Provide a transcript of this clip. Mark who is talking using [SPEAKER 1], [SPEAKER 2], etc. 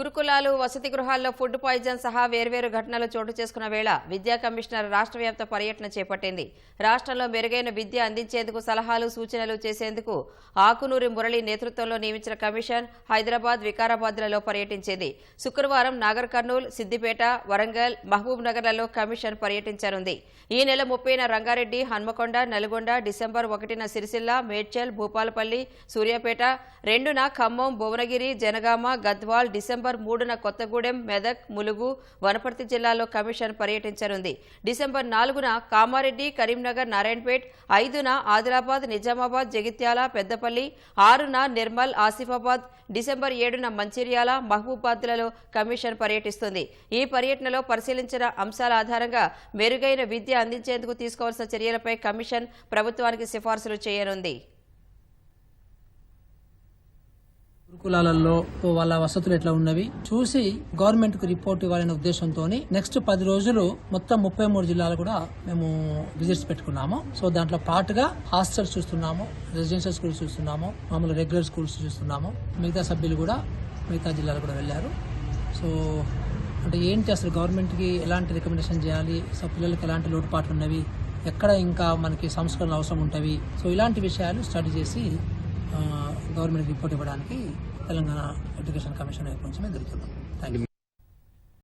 [SPEAKER 1] గురుకులాలు వసతి గృహాల్లో ఫుడ్ పాయిజన్ సహా వేర్వేరు ఘటనలు చోటు చేసుకున్న వేళ విద్యా కమిషనర్ రాష్ట్ర వ్యాప్త పర్యటన చేపట్టింది. రాష్ట్రంలో మెరుగైన విద్య అందించేందుకు సలహాలు సూచనలు చేసేందుకు ఆకునూరి మురళి నేతృత్వంలో నియమించిన కమిషన్ హైదరాబాద్ వికారాబాద్లలో పర్యటించింది. శుక్రవారం నాగర్ కర్నూల్ సిద్దిపేట వరంగల్ మహబూబ్ నగర్లలో కమిషన్ పర్యటించనుంది. ఈ నెల ముప్పైన రంగారెడ్డి హన్మకొండ నల్గొండ డిసెంబర్ ఒకటిన సిరిసిల్ల మేడ్చల్ భూపాలపల్లి సూర్యాపేట రెండున ఖమ్మం భువనగిరి జనగామ గద్వాల్ డిసెంబర్ మూడున కొత్తగూడెం మెదక్ ములుగు వనపర్తి జిల్లాలో కమిషన్ పర్యటించనుంది. డిసెంబర్ నాలుగున కామారెడ్డి కరీంనగర్ నారాయణపేట్ ఐదున ఆదిలాబాద్ నిజామాబాద్ జగిత్యాల పెద్దపల్లి ఆరున నిర్మల్ ఆసిఫాబాద్ డిసెంబర్ ఏడున మంచిర్యాల మహబూబాద్లలో కమిషన్ పర్యటిస్తుంది. ఈ పర్యటనలో పరిశీలించిన అంశాల ఆధారంగా మెరుగైన విద్య అందించేందుకు తీసుకోవాల్సిన చర్యలపై కమిషన్ ప్రభుత్వానికి సిఫార్సులు చేయనుంది.
[SPEAKER 2] గురుకులాలలో వాళ్ళ వసతులు ఎట్లా ఉన్నవి? చూసి గవర్నమెంట్కు రిపోర్ట్ ఇవ్వాలనే ఉద్దేశంతో నెక్స్ట్ పది రోజులు మొత్తం ముప్పై మూడు జిల్లాలు కూడా మేము విజిట్స్ పెట్టుకున్నాము. సో దాంట్లో పాటుగా హాస్టల్స్ చూస్తున్నాము రెసిడెన్షియల్ స్కూల్స్ చూస్తున్నాము మామూలు రెగ్యులర్ స్కూల్స్ చూస్తున్నాము. మిగతా సభ్యులు కూడా మిగతా జిల్లాలు కూడా వెళ్ళారు. సో అంటే ఏంటి అసలు గవర్నమెంట్కి ఎలాంటి రికమెండేషన్ చేయాలి? సో పిల్లలకి ఎలాంటి లోటుపాట్లు ఉన్నవి? ఎక్కడ ఇంకా మనకి సంస్కరణలు అవసరం ఉంటవి? సో ఇలాంటి విషయాలు స్టడీ చేసి గవర్నమెంట్ రిపోర్ట్ ఇవ్వడానికి తెలంగాణ ఎడ్యుకేషన్ కమిషన్ వైపు నుంచి మేము దొరుకుతున్నాం థ్యాంక్ యూ